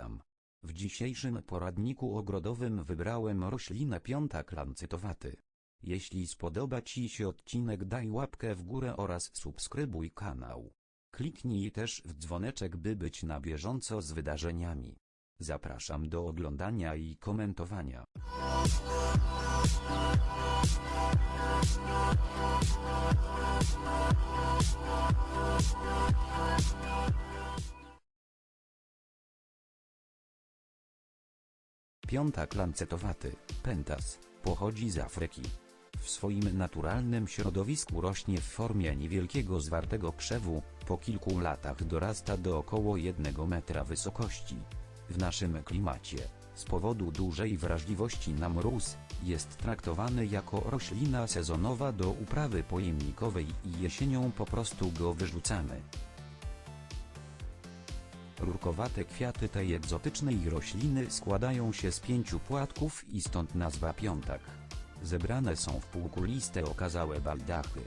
witam. W dzisiejszym poradniku ogrodowym wybrałem roślinę piątak lancytowaty. Jeśli spodoba Ci się odcinek daj łapkę w górę oraz subskrybuj kanał. Kliknij też w dzwoneczek by być na bieżąco z wydarzeniami. Zapraszam do oglądania i komentowania. Piątak lancetowaty, pentas, pochodzi z Afryki. W swoim naturalnym środowisku rośnie w formie niewielkiego zwartego krzewu, po kilku latach dorasta do około 1 metra wysokości. W naszym klimacie, z powodu dużej wrażliwości na mróz, jest traktowany jako roślina sezonowa do uprawy pojemnikowej i jesienią po prostu go wyrzucamy. Rurkowate kwiaty tej egzotycznej rośliny składają się z pięciu płatków i stąd nazwa piątak. Zebrane są w półkuliste okazałe baldachy.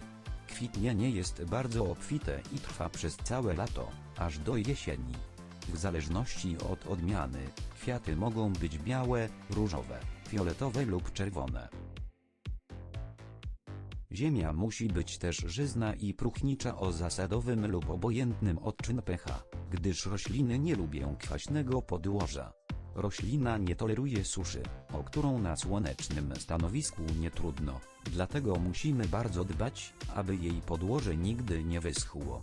Kwitnienie jest bardzo obfite i trwa przez całe lato, aż do jesieni. W zależności od odmiany, kwiaty mogą być białe, różowe, fioletowe lub czerwone. Ziemia musi być też żyzna i próchnicza o zasadowym lub obojętnym odczyn pH, gdyż rośliny nie lubią kwaśnego podłoża. Roślina nie toleruje suszy, o którą na słonecznym stanowisku nie trudno, dlatego musimy bardzo dbać, aby jej podłoże nigdy nie wyschło.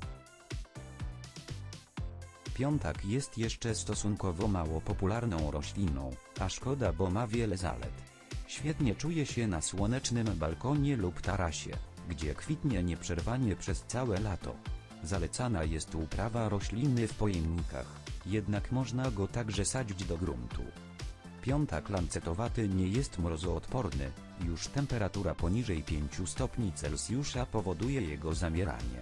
Piątak jest jeszcze stosunkowo mało popularną rośliną, a szkoda bo ma wiele zalet. Świetnie czuje się na słonecznym balkonie lub tarasie, gdzie kwitnie nieprzerwanie przez całe lato. Zalecana jest uprawa rośliny w pojemnikach, jednak można go także sadzić do gruntu. Piątak lancetowaty nie jest mrozoodporny, już temperatura poniżej 5 stopni Celsjusza powoduje jego zamieranie.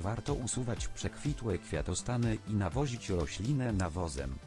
Warto usuwać przekwitłe kwiatostany i nawozić roślinę nawozem.